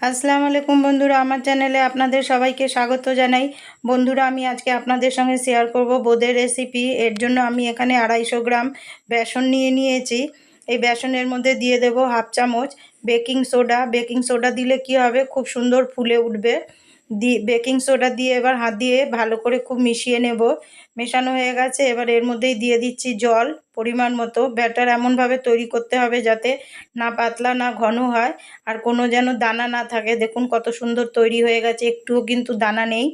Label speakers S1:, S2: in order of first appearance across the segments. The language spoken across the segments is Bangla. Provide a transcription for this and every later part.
S1: আসসালামু আলাইকুম বন্ধুরা, আমার চ্যানেলে আপনাদের সবাইকে স্বাগত জানাই। বন্ধুরা, আমি আজকে আপনাদের সঙ্গে শেয়ার করব বোদের রেসিপি এর জন্য আমি এখানে আড়াইশো গ্রাম বেসন নিয়ে নিয়েছি। এই বেসনের মধ্যে দিয়ে দেব হাফ চামচ বেকিং সোডা। বেকিং সোডা দিলে কি হবে? খুব সুন্দর ফুলে উঠবে। দি বেকিং সোডা দিয়ে এবার হাত দিয়ে ভালো করে খুব মিশিয়ে নেব। মেশানো হয়ে গেছে, এবার এর মধ্যেই দিয়ে দিচ্ছি জল, পরিমাণ মতো। ব্যাটার এমনভাবে তৈরি করতে হবে যাতে না পাতলা, না ঘন হয়। আর কোনো যেন দানা না থাকে। দেখুন কত সুন্দর তৈরি হয়ে গেছে। একটুও কিন্তু দানা নেই।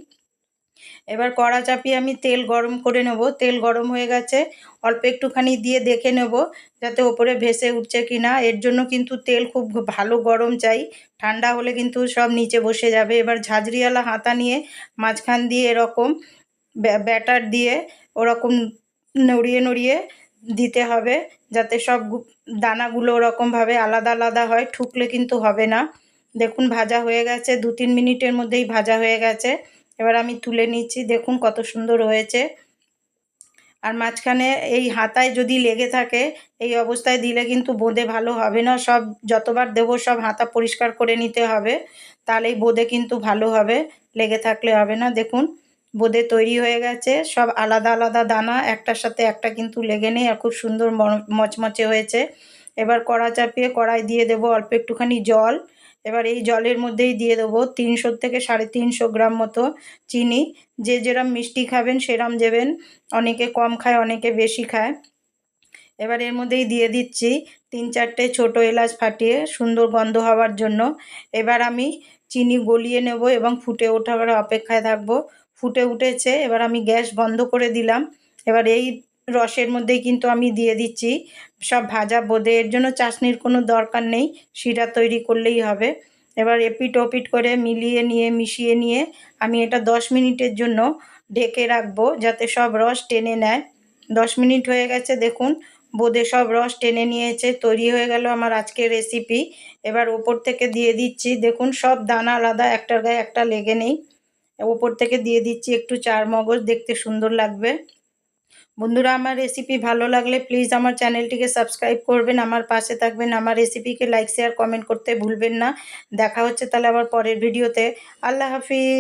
S1: এবার কড়া চাপিয়ে আমি তেল গরম করে নেব। তেল গরম হয়ে গেছে। অল্প একটুখানি দিয়ে দেখে নেব যাতে ওপরে ভেসে উঠছে কি না এর জন্য কিন্তু তেল খুব ভালো গরম চাই। ঠান্ডা হলে কিন্তু সব নিচে বসে যাবে। এবার ঝাঁঝরিওয়ালা হাতা নিয়ে মাঝখান দিয়ে এরকম ব্যাটার দিয়ে ওরকম নড়িয়ে নড়িয়ে দিতে হবে যাতে সব দানাগুলো ওরকমভাবে আলাদা আলাদা হয়। ঠুকলে কিন্তু হবে না। দেখুন ভাজা হয়ে গেছে। দু তিন মিনিটের মধ্যেই ভাজা হয়ে গেছে। এবার আমি তুলে নিচ্ছি, দেখুন কত সুন্দর হয়েছে। আর মাঝখানে এই হাতায় যদি লেগে থাকে, এই অবস্থায় দিলে কিন্তু বোঁদে ভালো হবে না। সব যতবার দেবো, সব হাতা পরিষ্কার করে নিতে হবে, তাহলেই বোঁদে কিন্তু ভালো হবে, লেগে থাকলে হবে না। দেখুন, বোঁদে তৈরি হয়ে গেছে, সব আলাদা আলাদা দানা, একটার সাথে একটা কিন্তু লেগে নেই, আর খুব সুন্দর মচমচে হয়েছে। এবার কড়া চাপিয়ে কড়াই দিয়ে দেবো অল্প একটুখানি জল। এবার এই জলের মধ্যেই দিয়ে দেবো তিনশো থেকে সাড়ে তিনশো গ্রাম মতো চিনি। যে যেরম মিষ্টি খাবেন সেরম দেবেন। অনেকে কম খায়, অনেকে বেশি খায়। এবার এর মধ্যেই দিয়ে দিচ্ছি তিন চারটে ছোট এলাচ ফাটিয়ে সুন্দর গন্ধ হওয়ার জন্য। এবার আমি চিনি গলিয়ে নেব এবং ফুটে ওঠার অপেক্ষায় থাকব। ফুটে উঠেছে, এবার আমি গ্যাস বন্ধ করে দিলাম। এবার এই রসের মধ্যেই কিন্তু আমি দিয়ে দিচ্ছি। সব ভাজা বোঁদে, এর জন্য চাশনির কোনো দরকার নেই, শিরা তৈরি করলেই হবে। এবার এপিট ওপিট করে মিলিয়ে নিয়ে, মিশিয়ে নিয়ে আমি এটা দশ মিনিটের জন্য ঢেকে রাখব যাতে সব রস টেনে নেয়। দশ মিনিট হয়ে গেছে, দেখুন, বোঁদে সব রস টেনে নিয়েছে, তৈরি হয়ে গেল আমার আজকের রেসিপি এবার ওপর থেকে দিয়ে দিচ্ছি, দেখুন, সব দানা আলাদা, একটার গায়ে একটা লেগে নেই। ওপর থেকে দিয়ে দিচ্ছি একটু চার মগজ, দেখতে সুন্দর লাগবে। বন্ধুরা, আমার রেসিপি ভালো লাগলে প্লিজ আমার চ্যানেলটিকে সাবস্ক্রাইব করবেন। আমার পাশে থাকবেন আমার রেসিপিকে লাইক শেয়ার কমেন্ট করতে ভুলবেন না। দেখা হচ্ছে তাহলে আবার পরের ভিডিওতে আল্লাহ হাফিজ।